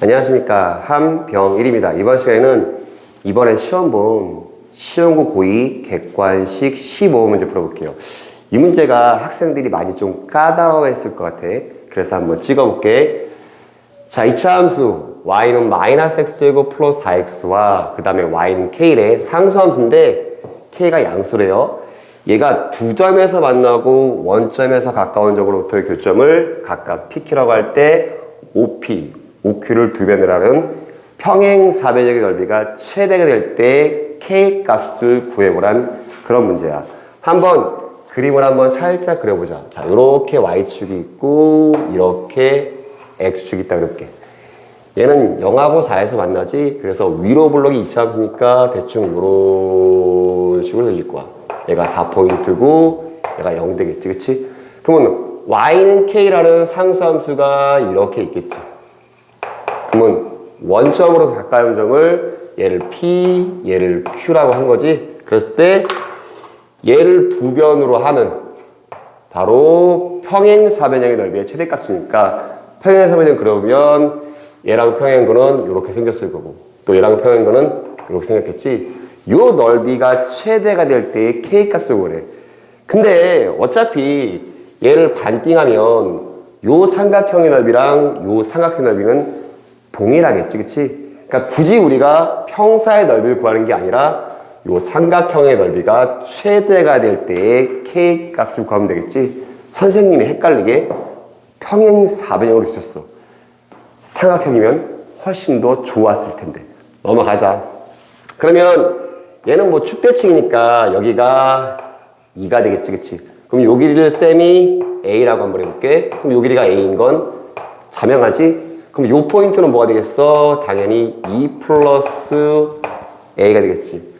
안녕하십니까 함병일입니다. 이번 시간에는 이번엔 시험 본 시험고 고2 객관식 15문제 풀어볼게요. 이 문제가 학생들이 많이 좀 까다로워했을 것 같아. 그래서 한번 찍어볼게. 자, 이차 함수 y는 마이너스 x제곱 플러스 4x와 그 다음에 y는 k의 상수함수인데 k가 양수래요. 얘가 두 점에서 만나고 원점에서 가까운 점으로부터의 교점을 각각 pq라고 할 때 OP, OQ를 두 변을 하는 평행 사배적인 넓이가 최대가 될 때 k 값을 구해보란 그런 문제야. 한번 그림을 한번 살짝 그려보자. 자, 이렇게 y축이 있고 이렇게 x축이 있다 그럴게. 얘는 0하고 4에서 만나지. 그래서 위로 블록이 이차함수니까 대충 이런 식으로 해줄 거야. 얘가 4포인트고 얘가 0 되겠지. 그치? 그러면 y는 k라는 상수함수가 이렇게 있겠지. 그러면 원점으로 가까운 점을 얘를 p, 얘를 q라고 한 거지. 그랬을 때 얘를 두 변으로 하는 바로 평행 사변형의 넓이의 최대값이니까 평행 사변형 그려보면 얘랑 평행거는 이렇게 생겼을 거고 또 얘랑 평행거는 이렇게 생겼겠지 요 넓이가 최대가 될 때의 k값을 구래 근데 어차피 얘를 반띵하면 요 삼각형의 넓이랑 요 삼각형의 넓이는 동일하겠지 그치? 그러니까 굳이 우리가 평사의 넓이를 구하는 게 아니라 요 삼각형의 넓이가 최대가 될 때의 k 값을 구하면 되겠지? 선생님이 헷갈리게 평행 사변형으로 주셨어. 삼각형이면 훨씬 더 좋았을 텐데. 넘어가자. 그러면 얘는 뭐 축대칭이니까 여기가 2가 되겠지 그치? 그럼 요 길이를 쌤이 a라고 한번 해볼게. 그럼 요 길이가 a인 건 자명하지 그럼 요 포인트는 뭐가 되겠어? 당연히 2 플러스 a가 되겠지.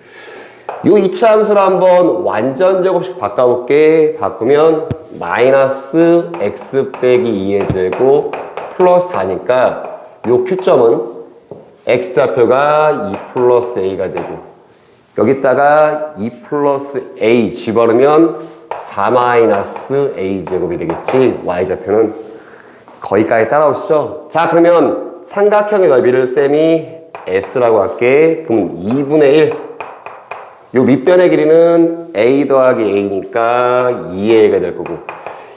요 이차 함수를 한번 완전 제곱식 바꿔볼게. 바꾸면 마이너스 x 빼기 2의 제곱 플러스 4니까 요 Q점은 X좌표가 2 플러스 A가 되고 여기다가 2 플러스 A 집어넣으면 4 마이너스 A 제곱이 되겠지. Y좌표는 거기까지 따라오시죠 자 그러면 삼각형의 넓이를 쌤이 S라고 할게 그럼 2분의 1 요 밑변의 길이는 A 더하기 A니까 2A가 될 거고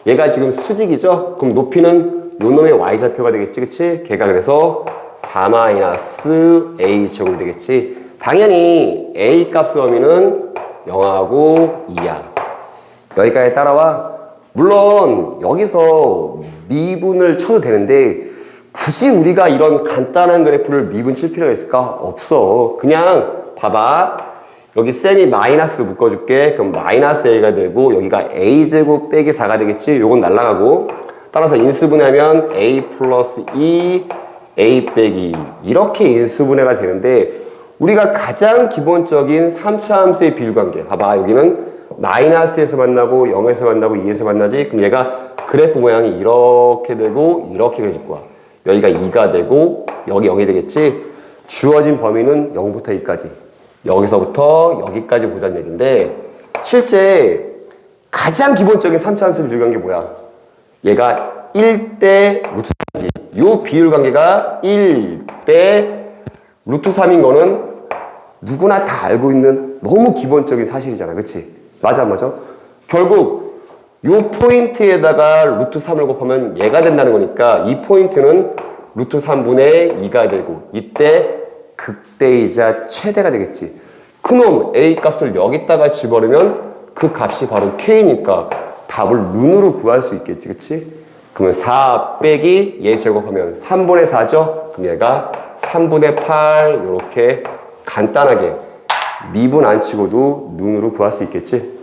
얘가 지금 수직이죠 그럼 높이는 요 놈의 y좌표가 되겠지, 그치? 걔가 그래서 4 마이너스 a 제곱이 되겠지. 당연히 a 값의 범위는 0하고 2야. 여기까지 따라와. 물론 여기서 미분을 쳐도 되는데 굳이 우리가 이런 간단한 그래프를 미분 칠 필요가 있을까? 없어. 그냥 봐봐. 여기 셈이 마이너스로 묶어줄게. 그럼 마이너스 a가 되고 여기가 a 제곱 빼기 4가 되겠지. 요건 날라가고. 따라서 인수분해하면 a 플러스 2 a 빼기 2 이렇게 인수분해가 되는데 우리가 가장 기본적인 3차 함수의 비율관계 봐봐 여기는 마이너스에서 만나고 0에서 만나고 2에서 만나지 그럼 얘가 그래프 모양이 이렇게 되고 이렇게 그려질 거야 여기가 2가 되고 여기 0이 되겠지 주어진 범위는 0부터 2까지 여기서부터 여기까지 보자는 얘기인데 실제 가장 기본적인 3차 함수의 비율 관계 뭐야 얘가 1대 루트 3이지. 요 비율 관계가 1대 루트 3인 거는 누구나 다 알고 있는 너무 기본적인 사실이잖아. 그치? 맞아, 맞아. 결국 요 포인트에다가 루트 3을 곱하면 얘가 된다는 거니까 이 포인트는 루트 3분의 2가 되고 이때 극대이자 최대가 되겠지. 그놈 A 값을 여기다가 집어넣으면 그 값이 바로 K니까 답을 눈으로 구할 수 있겠지, 그치? 그러면 4 빼기 얘 제곱하면 3분의 4죠? 그럼 얘가 3분의 8 이렇게 간단하게 미분 안 치고도 눈으로 구할 수 있겠지?